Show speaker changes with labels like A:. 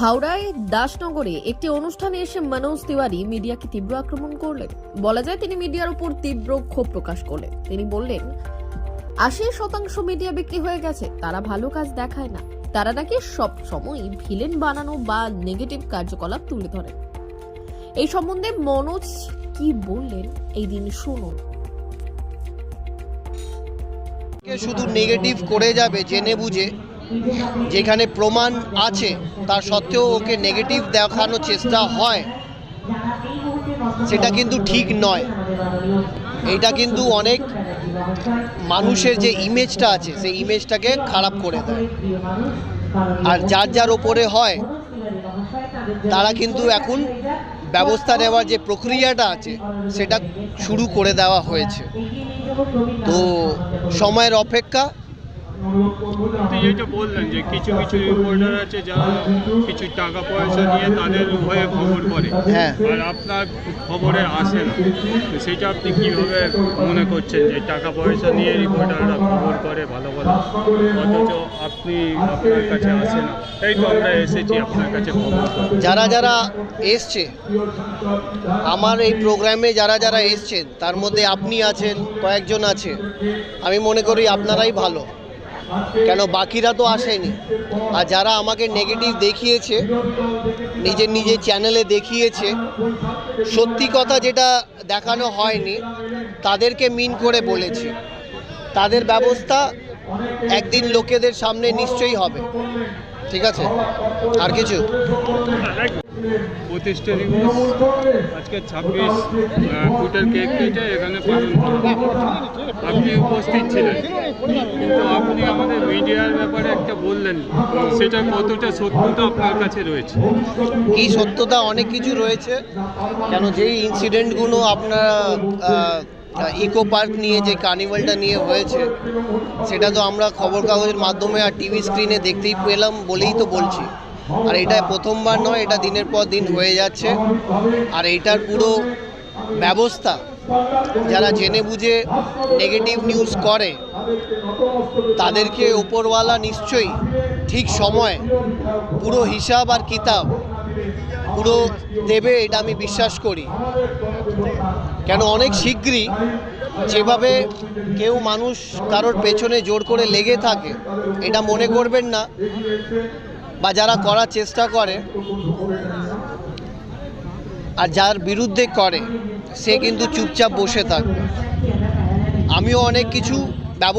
A: হাওড়ায় দাসনগরে একটি অনুষ্ঠানে এসে মনোজ তিওয়ারি মিডিয়াকে তীব্র আক্রমণ করলেন। বলা যায় তিনি মিডিয়ার উপর তীব্র ক্ষোভ প্রকাশ করলেন। তিনি বললেন, আশি শতাংশ মিডিয়া বিক্রি হয়ে গেছে, তারা ভালো কাজ দেখায় না। তারা নাকি সব সময় ভিলেন বানানো বা নেগেটিভ কার্যকলাপ তুলে ধরে এই সম্বন্ধে মনোজ কি বললেন, এই দিন শুনুন।
B: শুধু নেগেটিভ করে যাবে, জেনে বুঝে যেখানে প্রমাণ আছে, তার সত্ত্বেও ওকে নেগেটিভ দেখানোর চেষ্টা হয়। সেটা কিন্তু ঠিক নয়। এটা কিন্তু অনেক মানুষের যে ইমেজটা আছে, সেই ইমেজটাকে খারাপ করে দেয়। আর যার যার ওপরে হয়, তারা কিন্তু এখন ব্যবস্থা নেওয়ার যে প্রক্রিয়াটা আছে, সেটা শুরু করে দেওয়া হয়েছে। তো সময়ের অপেক্ষা
C: যেটা বললেন যে কিছু কিছু রিপোর্টার আছে যারা কিছু টাকা পয়সা নিয়ে তাদের হয়ে খবর করে।
B: হ্যাঁ।
C: আর আপনার খবরে আসে না। তো সেটা আপনি কীভাবে মনে করছেন যে টাকা পয়সা নিয়ে রিপোর্টাররা খবর করে ভালো ভালো অথচ আপনি আপনার কাছে আসে না। এই তো আমরা এসেছি আপনার কাছে
B: যারা যারা এসছে আমার এই প্রোগ্রামে যারা যারা এসছেন তার মধ্যে আপনি আছেন কয়েকজন আছে। আমি মনে করি আপনারাই ভালো। কেন বাকিরা তো আসেনি? আর যারা আমাকে নেগেটিভ দেখিয়েছে, নিজের নিজের চ্যানেলে দেখিয়েছে, সত্যি কথা যেটা দেখানো হয়নি, তাদেরকে মিন করে বলেছে। তাদের ব্যবস্থা একদিন লোকেদের সামনে নিশ্চয়ই হবে। ঠিক আছে? আর কিছু?
C: প্রতিষ্ঠা দিবস আজকে ছাব্বিশ ফুটের কেক কেটে এখানে আপনি উপস্থিত ছিলেন। কিন্তু আপনি আমাদের মিডিয়ার ব্যাপারে একটা বললেন, সেটা কতটা সত্যতা আপনার কাছে রয়েছে?
B: কি সত্যতা? অনেক কিছু রয়েছে। কেন যেই ইনসিডেন্টগুলো আপনারা ইকো পার্ক নিয়ে যে কার্নিভালটা নিয়ে হয়েছে, সেটা তো আমরা খবর কাগজের মাধ্যমে আর টিভি স্ক্রিনে দেখতেই পেলাম বলেই তো বলছি। আর এটা প্রথমবার নয়, এটা দিনের পর দিন হয়ে যাচ্ছে। আর এটার পুরো ব্যবস্থা যারা জেনে বুঝে নেগেটিভ নিউজ করে, তাদেরকে ওপরওয়ালা নিশ্চয়ই ঠিক সময় পুরো হিসাব আর কিতাব পুরো দেবে, এটা আমি বিশ্বাস করি। কেন অনেক শীঘ্রই যেভাবে কেউ মানুষ কারোর পেছনে জোর করে লেগে থাকে, এটা মনে করবেন না। বা যারা করার চেষ্টা করে আর যার বিরুদ্ধে করে, সে কিন্তু চুপচাপ বসে থাকবে। আমিও অনেক কিছু ব্যবস্থা